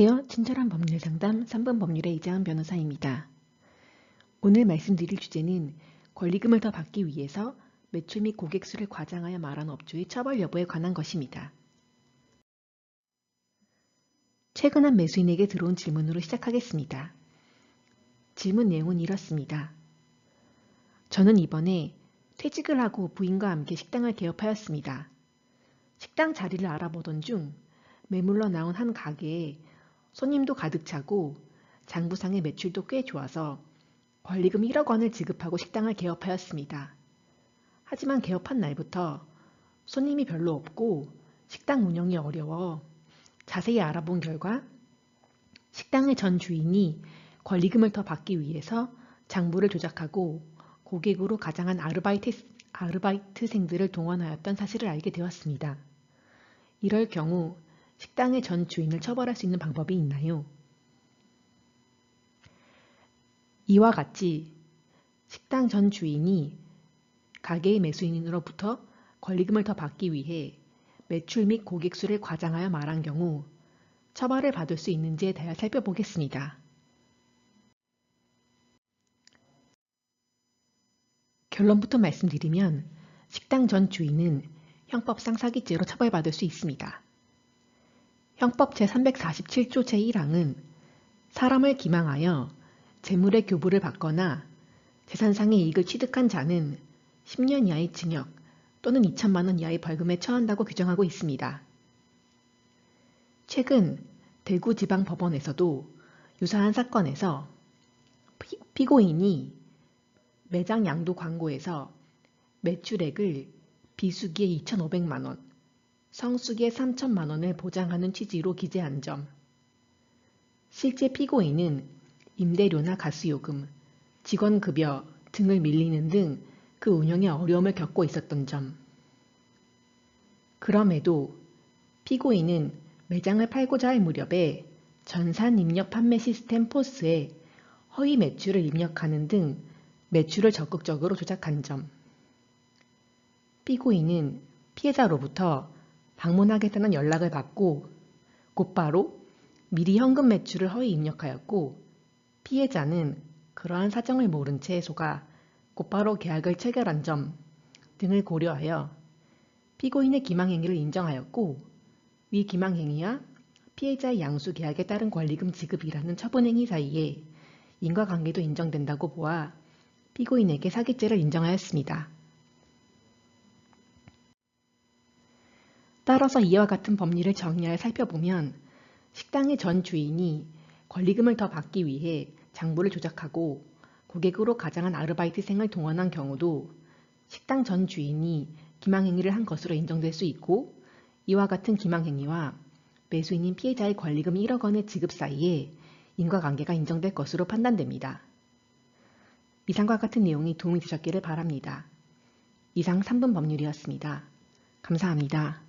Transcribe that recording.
안녕하세요. 친절한 법률 상담 3분 법률의 이장은 변호사입니다. 오늘 말씀드릴 주제는 권리금을 더 받기 위해서 매출 및 고객 수를 과장하여 말한 업주의 처벌 여부에 관한 것입니다. 최근 한 매수인에게 들어온 질문으로 시작하겠습니다. 질문 내용은 이렇습니다. 저는 이번에 퇴직을 하고 부인과 함께 식당을 개업하였습니다. 식당 자리를 알아보던 중 매물러 나온 한 가게에 손님도 가득 차고 장부상의 매출도 꽤 좋아서 권리금 1억 원을 지급하고 식당을 개업하였습니다. 하지만 개업한 날부터 손님이 별로 없고 식당 운영이 어려워 자세히 알아본 결과 식당의 전 주인이 권리금을 더 받기 위해서 장부를 조작하고 고객으로 가장한 아르바이트, 아르바이트생들을 동원하였던 사실을 알게 되었습니다. 이럴 경우 식당의 전 주인을 처벌할 수 있는 방법이 있나요? 이와 같이 식당 전 주인이 가게의 매수인으로부터 권리금을 더 받기 위해 매출 및 고객 수를 과장하여 말한 경우 처벌을 받을 수 있는지에 대해 살펴보겠습니다. 결론부터 말씀드리면 식당 전 주인은 형법상 사기죄로 처벌받을 수 있습니다. 형법 제347조 제1항은 사람을 기망하여 재물의 교부를 받거나 재산상의 이익을 취득한 자는 10년 이하의 징역 또는 2천만 원 이하의 벌금에 처한다고 규정하고 있습니다. 최근 대구지방법원에서도 유사한 사건에서 피고인이 매장 양도 광고에서 매출액을 비수기에 2,500만 원, 성수기에 3천만 원을 보장하는 취지로 기재한 점. 실제 피고인은 임대료나 가스요금, 직원급여 등을 밀리는 등 그 운영에 어려움을 겪고 있었던 점. 그럼에도 피고인은 매장을 팔고자 할 무렵에 전산 입력 판매 시스템 포스에 허위 매출을 입력하는 등 매출을 적극적으로 조작한 점. 피고인은 피해자로부터 방문하겠다는 연락을 받고 곧바로 미리 현금 매출을 허위 입력하였고 피해자는 그러한 사정을 모른 채 속아 곧바로 계약을 체결한 점 등을 고려하여 피고인의 기망행위를 인정하였고 위 기망행위와 피해자의 양수 계약에 따른 권리금 지급이라는 처분행위 사이에 인과관계도 인정된다고 보아 피고인에게 사기죄를 인정하였습니다. 따라서 이와 같은 법리를 정리하여 살펴보면 식당의 전 주인이 권리금을 더 받기 위해 장부를 조작하고 고객으로 가장한 아르바이트생을 동원한 경우도 식당 전 주인이 기망행위를 한 것으로 인정될 수 있고 이와 같은 기망행위와 매수인인 피해자의 권리금 1억 원의 지급 사이에 인과관계가 인정될 것으로 판단됩니다. 이상과 같은 내용이 도움이 되셨기를 바랍니다. 이상 3분 법률이었습니다. 감사합니다.